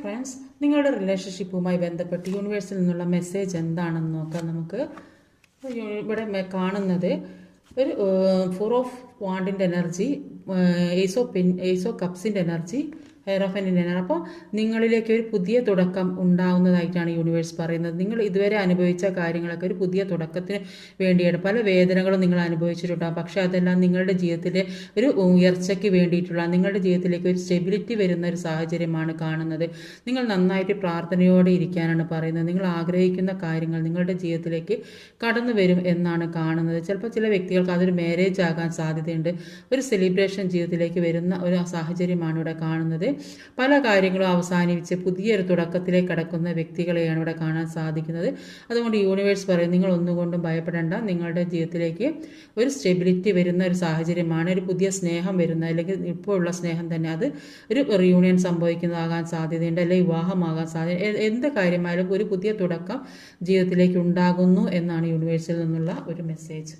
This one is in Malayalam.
ഫ്രണ്ട്സ് നിങ്ങളുടെ റിലേഷൻഷിപ്പുമായി ബന്ധപ്പെട്ട് യൂണിവേഴ്സിൽ നിന്നുള്ള മെസ്സേജ് എന്താണെന്ന് നോക്കാം നമുക്ക്. ഇവിടെ കാണുന്നത് ഒരു ഫോർ ഓഫ് വാണ്ടിന്റെ എനർജി ഏസോ പിൻ ഏസോ കപ്സിന്റെ എനർജി എനർജി അപ്പോൾ നിങ്ങളിലേക്ക് ഒരു പുതിയ തുടക്കം ഉണ്ടാവുന്നതായിട്ടാണ് യൂണിവേഴ്സ് പറയുന്നത്. നിങ്ങൾ ഇതുവരെ അനുഭവിച്ച കാര്യങ്ങളൊക്കെ ഒരു പുതിയ തുടക്കത്തിന് വേണ്ടിയാണ്. പല വേദനകളും നിങ്ങൾ അനുഭവിച്ചിട്ടുണ്ടാകും പക്ഷേ അതെല്ലാം നിങ്ങളുടെ ജീവിതത്തിലെ ഒരു ഉയർച്ചയ്ക്ക് വേണ്ടിയിട്ടുള്ള നിങ്ങളുടെ ജീവിതത്തിലേക്ക് ഒരു സ്റ്റെബിലിറ്റി വരുന്ന ഒരു സാഹചര്യമാണ് കാണുന്നത്. നിങ്ങൾ നന്നായിട്ട് പ്രാർത്ഥനയോടെ ഇരിക്കാനാണ് പറയുന്നത്. നിങ്ങൾ ആഗ്രഹിക്കുന്ന കാര്യങ്ങൾ നിങ്ങളുടെ ജീവിതത്തിലേക്ക് കടന്നു വരും എന്നാണ് കാണുന്നത്. ചിലപ്പോൾ ചില വ്യക്തികൾക്ക് അതൊരു മാരേജ് ആകാൻ സാധ്യതയുണ്ട്. ഒരു സെലിബ്രേഷൻ ജീവിതത്തിലേക്ക് വരുന്ന ഒരു സാഹചര്യമാണ് ഇവിടെ കാണുന്നത്. പല കാര്യങ്ങളും അവസാനിപ്പിച്ച് പുതിയൊരു തുടക്കത്തിലേക്ക് കടക്കുന്ന വ്യക്തികളെയാണ് ഇവിടെ കാണാൻ സാധിക്കുന്നത്. അതുകൊണ്ട് യൂണിവേഴ്സ് പറയും നിങ്ങൾ ഒന്നുകൊണ്ടും ഭയപ്പെടേണ്ട. നിങ്ങളുടെ ജീവിതത്തിലേക്ക് ഒരു സ്റ്റെബിലിറ്റി വരുന്ന ഒരു സാഹചര്യമാണ് ഒരു പുതിയ സ്നേഹം വരുന്ന അല്ലെങ്കിൽ ഇപ്പോഴുള്ള സ്നേഹം തന്നെ അത് ഒരു റിയൂണിയൻ സംഭവിക്കുന്നതാകാൻ സാധ്യതയുണ്ട് അല്ലെങ്കിൽ വിവാഹമാകാൻ സാധ്യത എന്ത് കാര്യമായാലും ഒരു പുതിയ തുടക്കം ജീവിതത്തിലേക്ക് ഉണ്ടാകുന്നു എന്നാണ് യൂണിവേഴ്സിൽ നിന്നുള്ള ഒരു മെസ്സേജ്